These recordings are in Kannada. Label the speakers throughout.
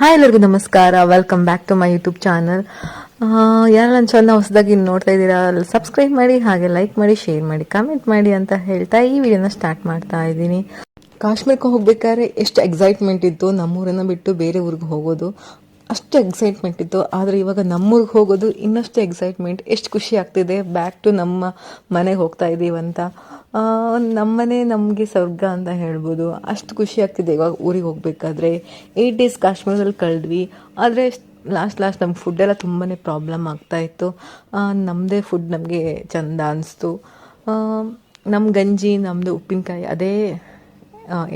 Speaker 1: ಹಾಯ್ ಎಲ್ಲರಿಗೂ ನಮಸ್ಕಾರ. Welcome back to my YouTube channel ಯಾರು ನನ್ನ ಚಾನಲ್ ಹೊಸದಾಗಿ ನೋಡ್ತಾ ಇದ್ದೀರಾ ಸಬ್ಸ್ಕ್ರೈಬ್ ಮಾಡಿ, ಹಾಗೆ ಲೈಕ್ ಮಾಡಿ ಶೇರ್ ಮಾಡಿ ಕಮೆಂಟ್ ಮಾಡಿ ಅಂತ ಹೇಳ್ತಾ ಈ ವಿಡಿಯೋನ ಸ್ಟಾರ್ಟ್ ಮಾಡ್ತಾ ಇದ್ದೀನಿ. ಕಾಶ್ಮೀರಕ್ಕೆ ಹೋಗ್ಬೇಕಾದ್ರೆ ಎಷ್ಟು ಎಕ್ಸೈಟ್ಮೆಂಟ್ ಇತ್ತು. ನಮ್ಮೂರನ್ನು ಬಿಟ್ಟು ಬೇರೆ ಊರಿಗೆ ಹೋಗೋದು. ಅಷ್ಟು ಎಕ್ಸೈಟ್ಮೆಂಟ್ ಇತ್ತು. ಆದರೆ ಇವಾಗ ನಮ್ಮೂರಿಗೆ ಹೋಗೋದು ಇನ್ನಷ್ಟು ಎಕ್ಸೈಟ್ಮೆಂಟ್ ಎಷ್ಟು ಖುಷಿ ಆಗ್ತಿದೆ. ಬ್ಯಾಕ್ ಟು ನಮ್ಮ ಮನೆಗೆ ಹೋಗ್ತಾ ಇದ್ದೀವಿ ಅಂತ. ನಮ್ಮನೆ ನಮಗೆ ಸ್ವರ್ಗ ಅಂತ ಹೇಳ್ಬೋದು. ಅಷ್ಟು ಖುಷಿ ಆಗ್ತಿದೆ ಇವಾಗ ಊರಿಗೆ ಹೋಗಬೇಕಾದ್ರೆ. ಏಯ್ಟ್ ಡೇಸ್ ಕಾಶ್ಮೀರದಲ್ಲಿ ಕಳೆದ್ವಿ. ಆದರೆ ಲಾಸ್ಟ್ ಲಾಸ್ಟ್ ನಮ್ಗೆ ಫುಡ್ಡೆಲ್ಲ ತುಂಬಾ ಪ್ರಾಬ್ಲಮ್ ಆಗ್ತಾ ಇತ್ತು. ನಮ್ಮದೇ ಫುಡ್ ನಮಗೆ ಚಂದ ಅನಿಸ್ತು. ನಮ್ಮ ಗಂಜಿ ನಮ್ಮದು ಉಪ್ಪಿನಕಾಯಿ ಅದೇ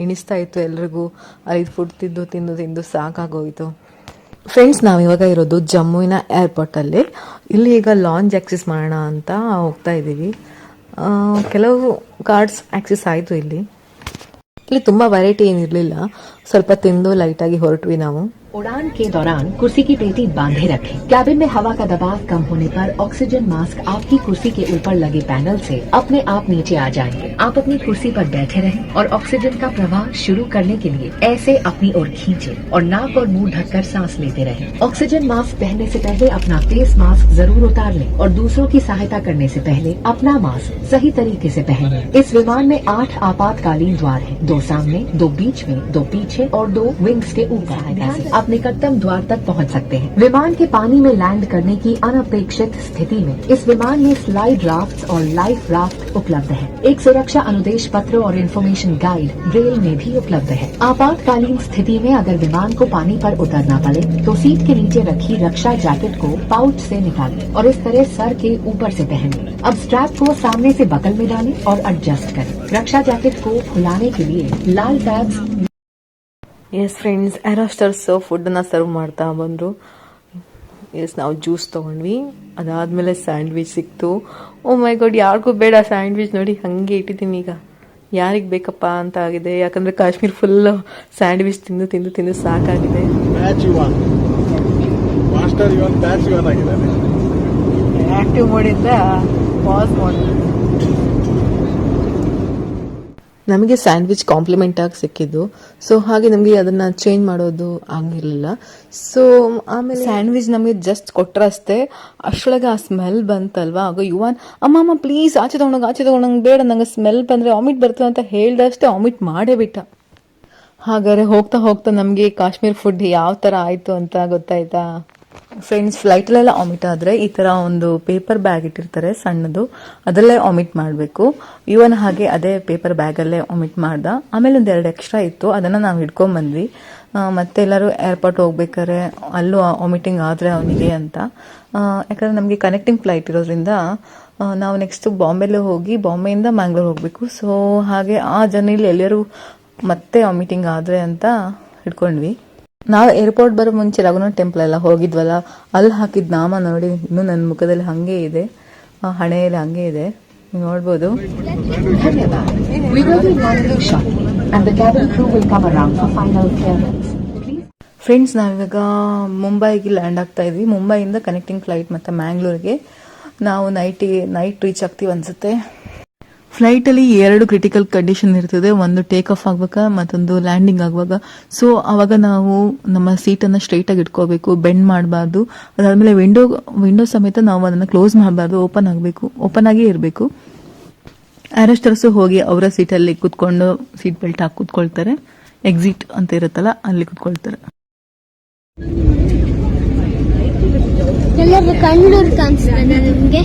Speaker 1: ಎಣಿಸ್ತಾ ಇತ್ತು ಎಲ್ರಿಗೂ. ಐದು ಫುಡ್ ತಿಂದು ತಿಂದು ತಿಂದು ಸಾಕಾಗೋಯ್ತು. ಫ್ರೆಂಡ್ಸ್ ನಾವು ಇವಾಗ ಇರೋದು ಜಮ್ಮುವಿನ ಏರ್ಪೋರ್ಟಲ್ಲಿ ಇಲ್ಲಿ ಈಗ ಲಾಂಜ್ ಆಕ್ಸೆಸ್ ಮಾಡೋಣ ಅಂತ ಹೋಗ್ತಾ ಇದ್ದೀವಿ ಕೆಲವು ಕಾರ್ಡ್ಸ್ ಆಕ್ಸೆಸ್ ಆಯಿತು ಇಲ್ಲಿ. ಇಲ್ಲಿ ತುಂಬ ವೆರೈಟಿ ಏನಿರಲಿಲ್ಲ. ಸ್ವಲ್ಪ ತಿಂದು ಲೈಟಾಗಿ ಹೊರಟ್ವಿ ನಾವು.
Speaker 2: उड़ान के दौरान कुर्सी की पेटी बांधे रखें। कैबिन में हवा का दबाव कम होने पर ऑक्सीजन मास्क आपकी कुर्सी के ऊपर लगे पैनल से अपने आप नीचे आ जाएँगे आप अपनी कुर्सी पर बैठे रहें और ऑक्सीजन का प्रवाह शुरू करने के लिए ऐसे अपनी ओर खींचे और नाक और मुँह ढककर सांस लेते रहें। ऑक्सीजन मास्क पहनने से पहले अपना फेस मास्क ज़रूर उतार लें और दूसरों की सहायता करने से पहले अपना मास्क सही तरीके से पहने इस विमान में आठ आपातकालीन द्वार हैं, दो सामने दो बीच में दो पीछे और दो विंग्स के ऊपर आप निकटतम द्वार तक पहुँच सकते हैं। विमान के पानी में लैंड करने की अनपेक्षित स्थिति में इस विमान में स्लाइड राफ्ट और लाइफ राफ्ट उपलब्ध है। एक सुरक्षा अनुदेश पत्र और इन्फॉर्मेशन गाइड ब्रेल में भी उपलब्ध है। आपातकालीन स्थिति में अगर विमान को पानी पर उतरना पड़े तो सीट के नीचे रखी रक्षा जैकेट को पाउच से निकालें और इस तरह सर के ऊपर से पहने। अब स्ट्रैप को सामने से बगल में डालें और एडजस्ट करें। रक्षा जैकेट को खुलाने के लिए लाल टैब्स
Speaker 1: ಎಸ್ ಫ್ರೆಂಡ್ಸ್ ಏರೋಸ್ಟರ್ಸು ಫುಡ್ಡನ್ನು ಸರ್ವ್ ಮಾಡ್ತಾ ಬಂದರು. ಎಸ್ ನಾವು ಜ್ಯೂಸ್ ತೊಗೊಂಡ್ವಿ. ಅದಾದಮೇಲೆ ಸ್ಯಾಂಡ್ವಿಚ್ ಸಿಕ್ತು. ಓ ಮೈ ಗಾಡ್ ಯಾರಿಗೂ ಬೇಡ ಸ್ಯಾಂಡ್ವಿಚ್ ನೋಡಿ ಹಾಗೆ ಇಟ್ಟಿದ್ದೀನಿ ಈಗ. ಯಾರಿಗೆ ಬೇಕಪ್ಪ ಅಂತ ಆಗಿದೆ. ಯಾಕಂದರೆ ಕಾಶ್ಮೀರ್ ಫುಲ್ ಸ್ಯಾಂಡ್ವಿಚ್ ತಿಂದು ತಿಂದು ತಿಂದು ಸಾಕಾಗಿದೆ.
Speaker 3: ಪ್ಯಾಚ್ ಇವನ್ ಮಾಸ್ಟರ್ ಇವನ್ ಪ್ಯಾಚ್ ಇವನ್ ಆಗಿದ್ದಾನೆ
Speaker 1: ಆಕ್ಟಿವ್ ಮೋಡಿಂದ ಪಾಸ್ ಮಾಡಿ ನಮಗೆ ಸ್ಯಾಂಡ್ವಿಚ್ ಕಾಂಪ್ಲಿಮೆಂಟ್ ಆಗಿ ಸಿಕ್ಕಿದ್ದು. ಸೊ ಹಾಗೆ ನಮಗೆ ಅದನ್ನ ಚೇಂಜ್ ಮಾಡೋದು ಆಗಿರಲಿಲ್ಲ ಸೊ ಆಮೇಲೆ ಸ್ಯಾಂಡ್ವಿಚ್ ನಮಗೆ ಜಸ್ಟ್ ಕೊಟ್ರಷ್ಟೇ ಅಷ್ಟೊಳಗೆ ಆ ಸ್ಮೆಲ್ ಬಂತಲ್ವಾ? ಆಗ ಯುವನ್, ಅಮ್ಮ ಅಮ್ಮ ಪ್ಲೀಸ್ ಆಚೆ ತಗೊಂಡೋಗಿ, ಆಚೆ ತಗೊಂಡಂಗೆ, ಬೇಡ, ನಂಗೆ ಸ್ಮೆಲ್ ಬಂದರೆ ವಾಮಿಟ್ ಬರ್ತದೆ ಅಂತ ಹೇಳ್ದಷ್ಟೇ ವಾಮಿಟ್ ಮಾಡೇ ಬಿಟ್ಟ. ಹಾಗಾದ್ರೆ ಹೋಗ್ತಾ ಹೋಗ್ತಾ ನಮಗೆ ಕಾಶ್ಮೀರ್ ಫುಡ್ ಯಾವ ಥರ ಆಯಿತು ಅಂತ ಗೊತ್ತಾಯ್ತಾ? ಫ್ರೆಂಡ್ಸ್ ಫ್ಲೈಟಲ್ಲೆಲ್ಲ ವಾಮಿಟ್ ಆದರೆ ಈ ಥರ ಒಂದು ಪೇಪರ್ ಬ್ಯಾಗ್ ಇಟ್ಟಿರ್ತಾರೆ ಸಣ್ಣದು. ಅದರಲ್ಲೇ ವಾಮಿಟ್ ಮಾಡಬೇಕು. ಇವನ್ ಹಾಗೆ ಅದೇ ಪೇಪರ್ ಬ್ಯಾಗಲ್ಲೇ ವಾಮಿಟ್ ಮಾಡ್ದ. ಆಮೇಲೆ ಒಂದು ಎರಡು ಎಕ್ಸ್ಟ್ರಾ ಇತ್ತು. ಅದನ್ನು ನಾವು ಹಿಡ್ಕೊಂಬಂದ್ವಿ. ಆ, ಮತ್ತೆ ಎಲ್ಲರೂ ಏರ್ಪೋರ್ಟ್ ಹೋಗ್ಬೇಕಾದ್ರೆ ಅಲ್ಲೂ ವಾಮಿಟಿಂಗ್ ಆದರೆ ಅವನಿಗೆ ಅಂತ. ಯಾಕಂದರೆ ಯಾಕಂದ್ರೆ ನಮಗೆ ಕನೆಕ್ಟಿಂಗ್ ಫ್ಲೈಟ್ ಇರೋದ್ರಿಂದ ನಾವು ನೆಕ್ಸ್ಟ್ ಬಾಂಬೆಲ್ಲೇ ಹೋಗಿ ಬಾಂಬೆಯಿಂದ ಮ್ಯಾಂಗ್ಳೂರ್ ಹೋಗಬೇಕು. ಸೊ ಹಾಗೆ ಆ ಜರ್ನಿಲಿ ಎಲ್ಲರೂ ಮತ್ತೆ ವಾಮಿಟಿಂಗ್ ಆದರೆ ಅಂತ ಹಿಡ್ಕೊಂಡ್ವಿ. ನಾವು ಏರ್ಪೋರ್ಟ್ ಬರೋ ಮುಂಚೆ ರಘುನಾಥ್ ಟೆಂಪಲ್ ಎಲ್ಲ ಹೋಗಿದ್ವಲ್ಲ ಅಲ್ಲಿ ಹಾಕಿದ ನಾಮ ನೋಡಿ ಇನ್ನು ನನ್ನ ಮುಖದಲ್ಲಿ ಹಾಗೆ ಇದೆ. ಹಣೆಯಲ್ಲಿ ಹಂಗೆ ಇದೆ. ನೋಡ್ಬೋದು. ಫ್ರೆಂಡ್ಸ್ ನಾವಿವಾಗ ಮುಂಬೈಗೆ ಲ್ಯಾಂಡ್ ಆಗ್ತಾ ಇದ್ವಿ. ಮುಂಬೈಯಿಂದ ಕನೆಕ್ಟಿಂಗ್ ಫ್ಲೈಟ್ ಮತ್ತೆ ಮ್ಯಾಂಗ್ಳೂರಿಗೆ ನಾವು ನೈಟ್ ನೈಟ್ ರೀಚ್ ಆಗ್ತೀವಿ ಅನ್ಸುತ್ತೆ. ಫ್ಲೈಟಲ್ಲಿ ಎರಡು ಕ್ರಿಟಿಕಲ್ ಕಂಡೀಷನ್ ಇರ್ತದೆ. ಒಂದು ಟೇಕ್ ಆಫ್ ಆಗುವಾಗ ಮತ್ತೊಂದು ಲ್ಯಾಂಡಿಂಗ್ ಆಗುವಾಗ. ಸೊ ಅವಾಗ ನಾವು ನಮ್ಮ ಸೀಟನ್ನ ಸ್ಟ್ರೈಟ್ ಆಗಿ ಇಟ್ಕೋಬೇಕು ಬೆಂಡ್ ಮಾಡಬಾರ್ದು. ಅದಾದಮೇಲೆ ವಿಂಡೋ ವಿಂಡೋ ಸಮೇತ ನಾವು ಅದನ್ನ ಕ್ಲೋಸ್ ಮಾಡಬಾರ್ದು ಓಪನ್ ಆಗಬೇಕು ಓಪನ್ ಆಗೇ ಇರಬೇಕು. ಅರೆಸ್ಟರ್ಸ್ ಹೋಗಿ ಅವರ ಸೀಟಲ್ಲಿ ಕುತ್ಕೊಂಡು ಸೀಟ್ ಬೆಲ್ಟ್ ಹಾಕಿ ಕುತ್ಕೊಳ್ತಾರೆ. ಎಕ್ಸಿಟ್ ಅಂತ ಇರುತ್ತಲ್ಲ, ಅಲ್ಲಿ ಕುತ್ಕೊಳ್ತಾರೆ.
Speaker 4: ಎಲ್ಲರೂ ಕಣ್ಣೂರು ಕಾಣಿಸ್ತದ ನಿಮ್ಗೆ?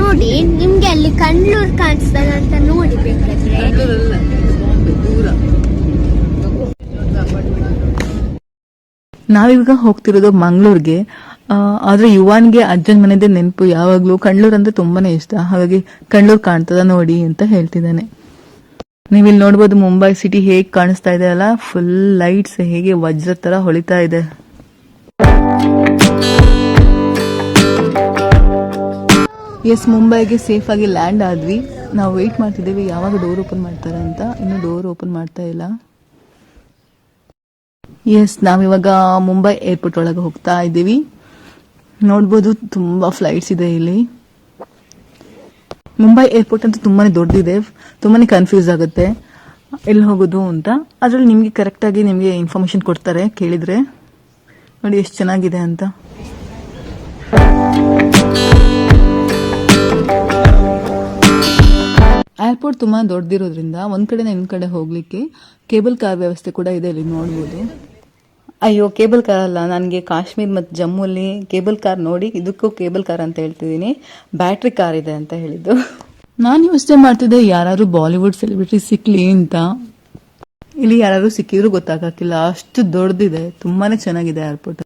Speaker 4: ನೋಡಿ, ನಿಮ್ಗೆ ಅಲ್ಲಿ ಕಣ್ಣೂರ್ ಕಾಣಿಸ್ತದ ಅಂತ ನೋಡಿ ಬೇಕಾದ್ರೆ.
Speaker 1: ಹೋಗ್ತಿರೋದು ಮಂಗಳೂರಿಗೆ. ಆದ್ರೆ ಯುವಾನ್ಗೆ ಅಜ್ಜನ ಮನೆದೇ ನೆನಪು, ಯಾವಾಗ್ಲೂ ಕಣ್ಣೂರ್ ಅಂದ್ರೆ ತುಂಬಾನೇ ಇಷ್ಟ. ಹಾಗಾಗಿ ಕಣ್ಣೂರ್ ಕಾಣ್ತದ ನೋಡಿ ಅಂತ ಹೇಳ್ತಿದ್ದಾನೆ. ನೀವಿಲ್ಲಿ ನೋಡ್ಬೋದು ಮುಂಬೈ ಸಿಟಿ ಹೇಗ್ ಕಾಣಿಸ್ತಾ ಇದೆ ಅಲ್ಲ? ಫುಲ್ ಲೈಟ್ಸ್ ಹೇಗೆ ವಜ್ರ ತರ ಹೊಳಿತಾ ಇದೆ. ಎಸ್ ಮುಂಬೈಗೆ ಸೇಫಾಗಿ ಲ್ಯಾಂಡ್ ಆದ್ವಿ. ನಾವು ವೆಯ್ಟ್ ಮಾಡ್ತಿದ್ದೇವೆ, ಯಾವಾಗ ಡೋರ್ ಓಪನ್ ಮಾಡ್ತಾರೆ ಅಂತ. ಇನ್ನು ಡೋರ್ ಓಪನ್ ಮಾಡ್ತಾ ಇಲ್ಲ. ಎಸ್ ನಾವಿವಾಗ ಮುಂಬೈ ಏರ್ಪೋರ್ಟ್ ಒಳಗೆ ಹೋಗ್ತಾ ಇದ್ದೀವಿ. ನೋಡ್ಬೋದು, ತುಂಬಾ ಫ್ಲೈಟ್ಸ್ ಇದೆ ಇಲ್ಲಿ. ಮುಂಬೈ ಏರ್ಪೋರ್ಟ್ ಅಂತೂ ತುಂಬಾನೇ ದೊಡ್ಡದಿದೆ ತುಂಬಾ ಕನ್ಫ್ಯೂಸ್ ಆಗುತ್ತೆ. ಎಲ್ಲಿ ಹೋಗೋದು ಅಂತ. ಅದರಲ್ಲಿ ನಿಮಗೆ ಕರೆಕ್ಟಾಗಿ ನಿಮಗೆ ಇನ್ಫಾರ್ಮೇಶನ್ ಕೊಡ್ತಾರೆ, ಕೇಳಿದ್ರೆ. ನೋಡಿ, ಎಷ್ಟು ಚೆನ್ನಾಗಿದೆ ಅಂತ. ಏರ್ಪೋರ್ಟ್ ತುಂಬಾ ದೊಡ್ಡದಿರೋದ್ರಿಂದ ಒಂದ್ ಕಡೆ ಇನ್ನೊಂದ್ ಕಡೆ ಹೋಗ್ಲಿಕ್ಕೆ ಕೇಬಲ್ ಕಾರ್ ವ್ಯವಸ್ಥೆ ಕೂಡ ಇದೆ ಇಲ್ಲಿ ನೋಡ್ಬೋದು. ಅಯ್ಯೋ, ಕೇಬಲ್ ಕಾರ್ ಅಲ್ಲ. ನನಗೆ ಕಾಶ್ಮೀರ್ ಮತ್ತು ಜಮ್ಮುಲ್ಲಿ ಕೇಬಲ್ ಕಾರ್ ನೋಡಿ ಇದಕ್ಕೂ ಕೇಬಲ್ ಕಾರ್ ಅಂತ ಹೇಳ್ತಿದ್ದೀನಿ. ಬ್ಯಾಟ್ರಿ ಕಾರ್ ಇದೆ ಅಂತ ಹೇಳಿದ್ದು. ನಾನು ಯೋಚನೆ ಮಾಡ್ತಿದ್ದೆ ಯಾರು ಬಾಲಿವುಡ್ ಸೆಲೆಬ್ರಿಟಿ ಸಿಕ್ಲಿ ಅಂತ. ಇಲ್ಲಿ ಯಾರು ಸಿಕ್ಕಿದ್ರು ಗೊತ್ತಾಗಕ್ಕಿಲ್ಲ. ಅಷ್ಟು ದೊಡ್ಡದಿದೆ. ತುಂಬಾನೇ ಚೆನ್ನಾಗಿದೆ ಏರ್ಪೋರ್ಟ್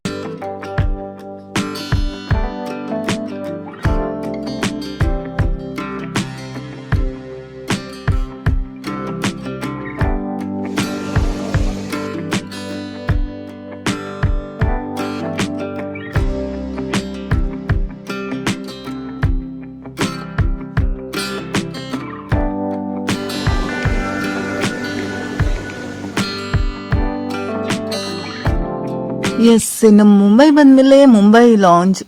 Speaker 1: ಎಸ್ ನಮ್ಮ ಮುಂಬೈ ಬಂದ್ಮೇಲೆ ಮುಂಬೈ ಲಾಂಚ್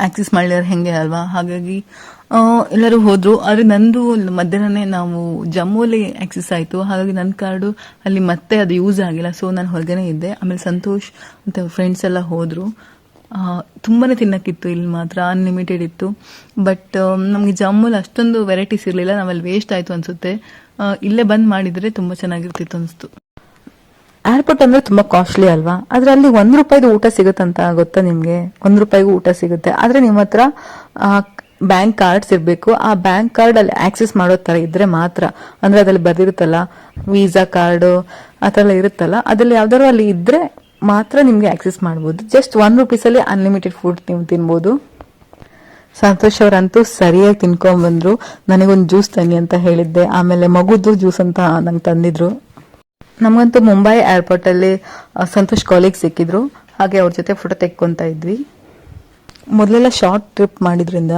Speaker 1: ಆಕ್ಸಿಸ್ ಮಾಡ್ಯಾರ ಹೆಂಗೆ ಅಲ್ವಾ? ಹಾಗಾಗಿ ಎಲ್ಲರೂ ಹೋದ್ರು. ಆದ್ರೆ ನಂದು ಮಧ್ಯಾಹ್ನನೇ ನಾವು ಜಮ್ಮುಲಿ ಆಕ್ಸಿಸ್ ಆಯ್ತು. ಹಾಗಾಗಿ ನನ್ನ ಕಾರ್ಡು ಅಲ್ಲಿ ಮತ್ತೆ ಅದು ಯೂಸ್ ಆಗಿಲ್ಲ. ಸೊ ನಾನು ಹೊರಗನೆ ಇದ್ದೆ. ಆಮೇಲೆ ಸಂತೋಷ್ ಮತ್ತೆ ಫ್ರೆಂಡ್ಸ್ ಎಲ್ಲ ಹೋದ್ರು. ತುಂಬಾ ತುಂಬಾನೇ ತಿನ್ನಕ್ಕಿತ್ತು. ಇಲ್ಲಿ ಮಾತ್ರ ಅನ್ಲಿಮಿಟೆಡ್ ಇತ್ತು. ಬಟ್ ನಮಗೆ ಜಮ್ಮೂಲಿ ಅಷ್ಟೊಂದು ವೆರೈಟೀಸ್ ಇರಲಿಲ್ಲ. ನಾವಲ್ಲಿ ವೇಸ್ಟ್ ಆಯ್ತು ಅನ್ಸುತ್ತೆ. ಇಲ್ಲೇ ಬಂದ್ ಮಾಡಿದ್ರೆ ತುಂಬಾ ಚೆನ್ನಾಗಿರ್ತಿತ್ತು ಅನಿಸ್ತು. ಏರ್ಪೋರ್ಟ್ ಅಂದ್ರೆ ತುಂಬಾ ಕಾಸ್ಟ್ಲಿ ಅಲ್ವಾ? ಆದ್ರೆ ಅಲ್ಲಿ ಒಂದ್ ರೂಪಾಯಿದು ಊಟ ಸಿಗುತ್ತಂತ ಗೊತ್ತಾ ನಿಮ್ಗೆ? ಒಂದ್ ರೂಪಾಯಿಗೂ ಊಟ ಸಿಗುತ್ತೆ. ಆದ್ರೆ ನಿಮ್ಮ ಹತ್ರ ಬ್ಯಾಂಕ್ ಕಾರ್ಡ್ಸ್ ಇರಬೇಕು. ಆ ಬ್ಯಾಂಕ್ ಕಾರ್ಡ್ ಅಲ್ಲಿ ಆಕ್ಸೆಸ್ ಮಾಡೋ ತರ ಇದ್ರೆ ಮಾತ್ರ. ಅಂದ್ರೆ ಅದ್ರಲ್ಲಿ ಬರ್ದಿರುತ್ತಲ್ಲ ವೀಸಾ ಕಾರ್ಡ್ ಆ ಇರುತ್ತಲ್ಲ, ಅದ್ರಲ್ಲಿ ಯಾವ್ದಾದ್ರು ಅಲ್ಲಿ ಇದ್ರೆ ಮಾತ್ರ ನಿಮ್ಗೆ ಆಕ್ಸೆಸ್ ಮಾಡ್ಬೋದು. ಜಸ್ಟ್ ಒನ್ ರುಪೀಸ್ ಅಲ್ಲಿ ಅನ್ಲಿಮಿಟೆಡ್ ಫುಡ್ ನೀವು ತಿನ್ಬೋದು. ಸಂತೋಷ್ ಅವರಂತೂ ಸರಿಯಾಗಿ ತಿನ್ಕೊಂಡ್ ಬಂದ್ರು. ನನಗೊಂದು ಜ್ಯೂಸ್ ತನ್ನಿ ಅಂತ ಹೇಳಿದ್ದೆ. ಆಮೇಲೆ ಮಗುದು ಜ್ಯೂಸ್ ಅಂತ ನಂಗೆ ತಂದಿದ್ರು. ನಮಗಂತೂ ಮುಂಬೈ ಏರ್ಪೋರ್ಟ್ ಅಲ್ಲಿ ಸಂತೋಷ್ ಕಾಲೇಜ್ ಸಿಕ್ಕಿದ್ರು. ಹಾಗೆ ಅವ್ರ ಜೊತೆ ಫೋಟೋ ತೆಕ್ಕೊಂತ ಇದ್ವಿ. ಮೊದಲೆಲ್ಲ ಶಾರ್ಟ್ ಟ್ರಿಪ್ ಮಾಡಿದ್ರಿಂದ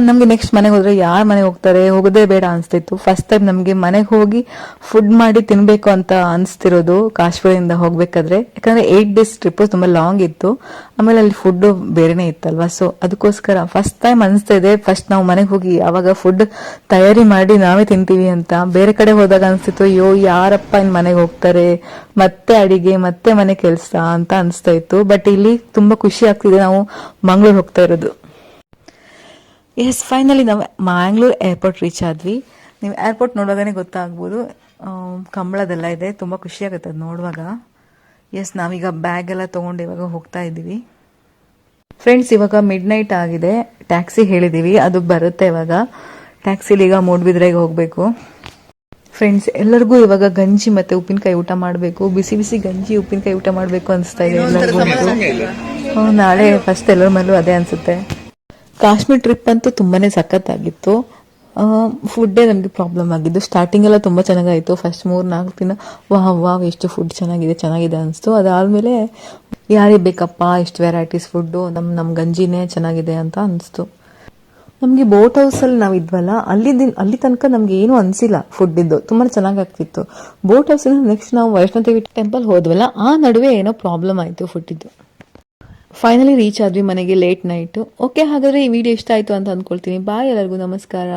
Speaker 1: ನಮಗೆ ನೆಕ್ಸ್ಟ್ ಮನೆಗೆ ಹೋದ್ರೆ ಯಾರ ಮನೆಗೆ ಹೋಗ್ತಾರೆ? ಹೋಗೋದೇ ಬೇಡ ಅನಿಸ್ತಿತ್ತು. ಫಸ್ಟ್ ಟೈಮ್ ನಮಗೆ ಮನೆಗೆ ಹೋಗಿ ಫುಡ್ ಮಾಡಿ ತಿನ್ಬೇಕು ಅಂತ ಅನಿಸ್ತಿರೋದು ಕಾಶ್ಮೀರದಿಂದ ಹೋಗ್ಬೇಕಾದ್ರೆ. ಯಾಕಂದ್ರೆ ಏಟ್ ಡೇಸ್ ಟ್ರಿಪ್ ತುಂಬಾ ಲಾಂಗ್ ಇತ್ತು. ಆಮೇಲೆ ಅಲ್ಲಿ ಫುಡ್ ಬೇರೆನೇ ಇತ್ತಲ್ವಾ? ಸೊ ಅದಕ್ಕೋಸ್ಕರ ಫಸ್ಟ್ ಟೈಮ್ ಅನಿಸ್ತಾ ಇದೆ ಫಸ್ಟ್ ನಾವು ಮನೆಗೆ ಹೋಗಿ ಯಾವಾಗ ಫುಡ್ ತಯಾರಿ ಮಾಡಿ ನಾವೇ ತಿಂತೀವಿ ಅಂತ. ಬೇರೆ ಕಡೆ ಹೋದಾಗ ಅನಿಸ್ತಿತ್ತು, ಅಯ್ಯೋ, ಯಾರಪ್ಪ ಇನ್ ಮನೆಗೆ ಹೋಗ್ತಾರೆ? ಮತ್ತೆ ಅಡಿಗೆ, ಮತ್ತೆ ಮನೆ ಕೆಲಸ ಅಂತ ಅನಿಸ್ತಾ ಇತ್ತು. ಬಟ್ ಇಲ್ಲಿ ತುಂಬಾ ಖುಷಿ ಆಗ್ತಿದೆ. ನಾವು ಮಂಗಳೂರು ಹೋಗ್ತಾ ಇರೋದು. ಎಸ್ ಫೈನಲಿ ನಾವು ಮ್ಯಾಂಗ್ಳೂರ್ ಏರ್ಪೋರ್ಟ್ ರೀಚ್ ಆದ್ವಿ. ನೀವು ಏರ್ಪೋರ್ಟ್ ನೋಡುವಾಗನೇ ಗೊತ್ತಾಗ್ಬೋದು. ಕಂಬಳದೆಲ್ಲ ಇದೆ ತುಂಬ ಖುಷಿ ಆಗುತ್ತೆ ಅದು ನೋಡುವಾಗ. ಎಸ್ ನಾವೀಗ ಬ್ಯಾಗ್ ಎಲ್ಲ ತೊಗೊಂಡು ಇವಾಗ ಹೋಗ್ತಾ ಇದ್ದೀವಿ. ಫ್ರೆಂಡ್ಸ್ ಇವಾಗ ಮಿಡ್ ನೈಟ್ ಆಗಿದೆ. ಟ್ಯಾಕ್ಸಿ ಹೇಳಿದ್ದೀವಿ ಅದು ಬರುತ್ತೆ ಇವಾಗ. ಟ್ಯಾಕ್ಸಿಲಿ ಈಗ ಮೂಡ್ಬಿದ್ರೆಗೆ ಹೋಗಬೇಕು. ಫ್ರೆಂಡ್ಸ್ ಎಲ್ಲರಿಗೂ ಇವಾಗ ಗಂಜಿ ಮತ್ತೆ ಉಪ್ಪಿನಕಾಯಿ ಊಟ ಮಾಡಬೇಕು. ಬಿಸಿ ಬಿಸಿ ಗಂಜಿ ಉಪ್ಪಿನಕಾಯಿ ಊಟ ಮಾಡಬೇಕು ಅನಿಸ್ತಾ ಇದೆ ಎಲ್ಲರಿಗೂ. ನಾಳೆ ಫಸ್ಟ್ ಎಲ್ಲರ ಮೇಲೂ ಅದೇ ಅನ್ಸುತ್ತೆ. ಕಾಶ್ಮೀರ್ ಟ್ರಿಪ್ ಅಂತೂ ತುಂಬಾನೇ ಸಖತ್ತಾಗಿತ್ತು. ಫುಡ್ಡೇ ನಮಗೆ ಪ್ರಾಬ್ಲಮ್ ಆಗಿದ್ದು. ಸ್ಟಾರ್ಟಿಂಗ್ ಎಲ್ಲ ತುಂಬ ಚೆನ್ನಾಗಾಯಿತು. ಫಸ್ಟ್ ಮೂರು ನಾಲ್ಕು ದಿನ ವಾಹ್ ವಾಹ್ ಎಷ್ಟು ಫುಡ್ ಚೆನ್ನಾಗಿದೆ ಚೆನ್ನಾಗಿದೆ ಅನಿಸ್ತು. ಅದಾದಮೇಲೆ ಯಾರಿಗೆ ಬೇಕಪ್ಪ ಎಷ್ಟು ವೆರೈಟೀಸ್ ಫುಡ್ಡು ನಮ್ಮ ನಮ್ಮ ಗಂಜಿನೇ ಚೆನ್ನಾಗಿದೆ ಅಂತ ಅನಿಸ್ತು. ನಮಗೆ ಬೋಟ್ ಹೌಸಲ್ಲಿ ನಾವು ಇದ್ವಲ್ಲ ಅಲ್ಲಿ ಅಲ್ಲಿ ತನಕ ನಮ್ಗೆ ಏನು ಅನಿಸಿಲ್ಲ ಫುಡ್ ತುಂಬ ತುಂಬಾ ಚೆನ್ನಾಗಿ ಆಗ್ತಿತ್ತು ಬೋಟ್ ಹೌಸಿಂದ ನೆಕ್ಸ್ಟ್ ನಾವು ವೈಷ್ಣೋದೇವಿ ಟೆಂಪಲ್ ಹೋದ್ವಲ್ಲ ಆ ನಡುವೆ ಏನೋ ಪ್ರಾಬ್ಲಮ್ ಆಯಿತು ಫುಡ್ ಇದ್ದು. ಫೈನಲಿ ರೀಚ್ ಆದ್ವಿ ಮನೆಗೆ ಲೇಟ್ ನೈಟ್ ಓಕೆ ಹಾಗಾದ್ರೆ ಈ ವಿಡಿಯೋ ಇಷ್ಟ ಆಯ್ತು ಅಂತ ಅಂದ್ಕೊಳ್ತೀನಿ. ಬಾಯ್ ಎಲ್ಲರಿಗೂ, ನಮಸ್ಕಾರ.